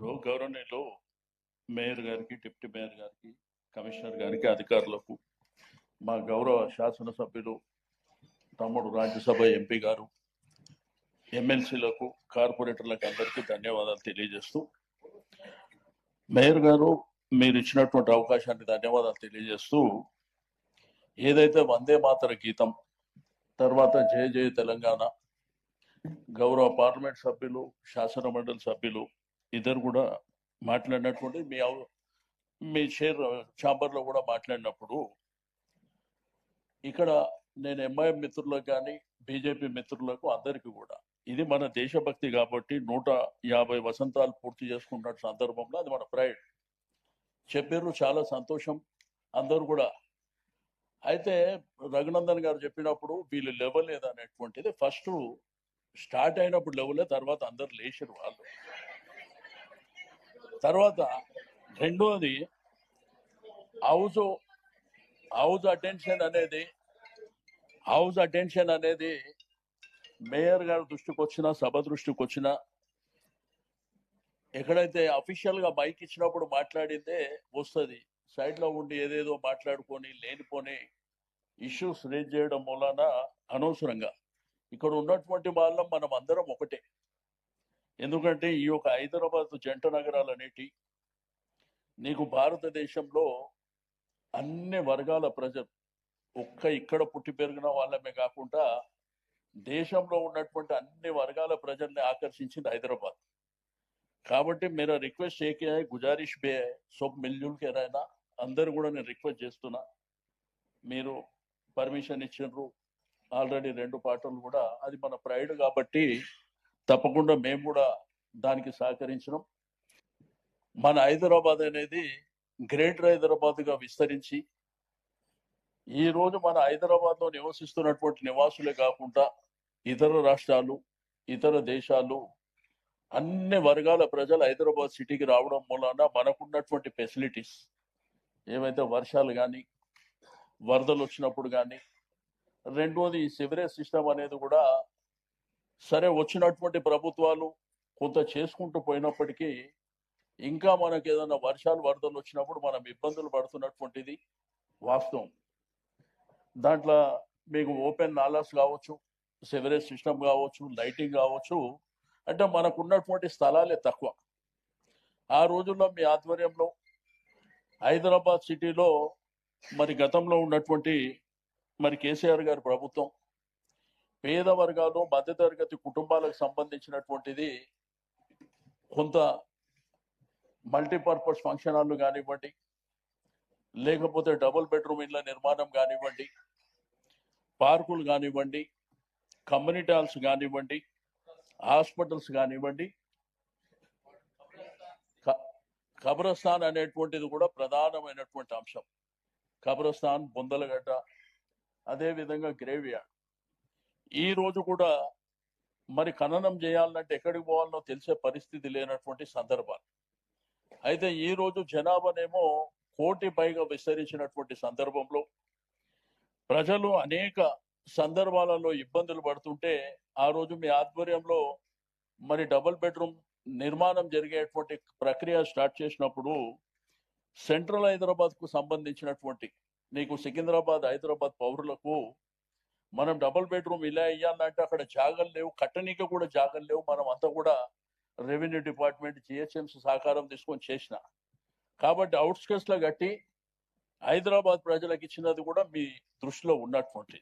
ఇప్పుడు గవర్నర్లో మేయర్ గారికి డిప్యూటీ మేయర్ గారికి కమిషనర్ గారికి అధికారులకు మా గౌరవ శాసనసభ్యులు తమ్ముడు రాజ్యసభ ఎంపీ గారు ఎమ్మెల్సీలకు కార్పొరేటర్లకు అందరికీ ధన్యవాదాలు తెలియజేస్తూ మేయర్ గారు మీరు ఇచ్చినటువంటి అవకాశాన్ని ధన్యవాదాలు తెలియజేస్తూ ఏదైతే వందే మాతర గీతం తర్వాత జయ జయ తెలంగాణ గౌరవ పార్లమెంట్ సభ్యులు శాసన మండలి సభ్యులు ఇద్దరు కూడా మాట్లాడినటువంటి మీ అవ- మీ షేర్ ఛాంబర్లో కూడా మాట్లాడినప్పుడు ఇక్కడ నేను ఎంఐఎం మిత్రులకు కానీ బీజేపీ మిత్రులకు అందరికీ కూడా ఇది మన దేశభక్తి కాబట్టి నూట యాభై వసంతాలు పూర్తి చేసుకున్న సందర్భంలో అది మన ప్రైడ్ చెప్పారు చాలా సంతోషం. అందరూ కూడా అయితే రఘునందన్ గారు చెప్పినప్పుడు వీళ్ళు లేవలేదు అనేటువంటిది ఫస్ట్ స్టార్ట్ అయినప్పుడు లేవలే తర్వాత అందరు లేచారు వాళ్ళు. తర్వాత రెండోది హౌస్ హౌస్ అటెన్షన్ అనేది హౌస్ అటెన్షన్ అనేది మేయర్ గారి దృష్టికి వచ్చినా సభ దృష్టికి వచ్చినా ఎక్కడైతే అఫీషియల్గా మైక్ ఇచ్చినప్పుడు మాట్లాడిందే వస్తుంది. సైడ్లో ఉండి ఏదేదో మాట్లాడుకొని లేనిపోని ఇష్యూస్ రేజ్ చేయడం మూలాన అనవసరంగా. ఇక్కడ ఉన్నటువంటి వాళ్ళం మనం అందరం ఒకటే. ఎందుకంటే ఈ యొక్క హైదరాబాద్ జంట నగరాలు అనేటి నీకు భారతదేశంలో అన్ని వర్గాల ప్రజలు ఒక్క ఇక్కడ పుట్టి పెరిగిన వాళ్ళమే కాకుండా దేశంలో ఉన్నటువంటి అన్ని వర్గాల ప్రజల్ని ఆకర్షించింది హైదరాబాద్. కాబట్టి మీరు రిక్వెస్ట్ ఏకే గుజారిష్ బే సోప్ మిల్జుల్కే రాయినా అందరు కూడా నేను రిక్వెస్ట్ చేస్తున్నా. మీరు పర్మిషన్ ఇచ్చినారు ఆల్రెడీ రెండు పాటలు కూడా అది మన ప్రైడ్ కాబట్టి తప్పకుండా మేము కూడా దానికి సహకరించినాం. మన హైదరాబాద్ అనేది గ్రేటర్ హైదరాబాద్గా విస్తరించి ఈ రోజు మన హైదరాబాద్లో నివసిస్తున్నటువంటి నివాసులే కాకుండా ఇతర రాష్ట్రాలు ఇతర దేశాలు అన్ని వర్గాల ప్రజలు హైదరాబాద్ సిటీకి రావడం మూలాన మనకున్నటువంటి ఫెసిలిటీస్ ఏవైతే వర్షాలు కానీ వరదలు వచ్చినప్పుడు కానీ రెండోది ఈ సివరేజ్ సిస్టమ్ అనేది కూడా సరే వచ్చినటువంటి ప్రభుత్వాలు కొంత చేసుకుంటూ పోయినప్పటికీ ఇంకా మనకి ఏదైనా వర్షాలు వరదలు వచ్చినప్పుడు మనం ఇబ్బందులు పడుతున్నటువంటిది వాస్తవం. దాంట్లో మీకు ఓపెన్ నాలాస్ కావచ్చు సెవరేజ్ సిస్టమ్ కావచ్చు లైటింగ్ కావచ్చు అంటే మనకు ఉన్నటువంటి స్థలాలే తక్కువ. ఆ రోజుల్లో మీ ఆధ్వర్యంలో హైదరాబాద్ సిటీలో మరి గతంలో ఉన్నటువంటి మరి కేసీఆర్ గారి ప్రభుత్వం పేద వర్గాలు మధ్యతరగతి కుటుంబాలకు సంబంధించినటువంటిది కొంత మల్టీపర్పస్ ఫంక్షన్ హాల్ కానివ్వండి లేకపోతే డబుల్ బెడ్రూమ్ ఇళ్ళ నిర్మాణం కానివ్వండి పార్కులు కానివ్వండి కమ్యూనిటీ హాల్స్ కానివ్వండి హాస్పిటల్స్ కానివ్వండి కబ్రస్థాన్ అనేటువంటిది కూడా ప్రధానమైనటువంటి అంశం. కబ్రస్థాన్ బొందలగడ్డ అదేవిధంగా గ్రేవ్ యార్డ్ ఈ రోజు కూడా మరి ఖననం చేయాలంటే ఎక్కడికి పోవాలనో తెలిసే పరిస్థితి లేనటువంటి సందర్భాలు. అయితే ఈ రోజు జనాభానేమో కోటి పైగా విస్తరించినటువంటి సందర్భంలో ప్రజలు అనేక సందర్భాలలో ఇబ్బందులు పడుతుంటే ఆ రోజు మీ ఆధ్వర్యంలో మరి డబుల్ బెడ్రూమ్ నిర్మాణం జరిగేటువంటి ప్రక్రియ స్టార్ట్ చేసినప్పుడు సెంట్రల్ హైదరాబాద్కు సంబంధించినటువంటి నీకు సికింద్రాబాద్ హైదరాబాద్ పౌరులకు మనం డబుల్ బెడ్రూమ్ ఇలా వేయాలంటే అక్కడ జాగలు లేవు కట్టనీకి కూడా జాగలు లేవు. మనం అంతా కూడా రెవెన్యూ డిపార్ట్మెంట్ జిహెచ్ఎంసీ సహకారం తీసుకొని చేసిన. కాబట్టి అవుట్స్కట్స్లో కట్టి హైదరాబాద్ ప్రజలకు ఇచ్చినది కూడా మీ దృష్టిలో ఉన్నటువంటిది.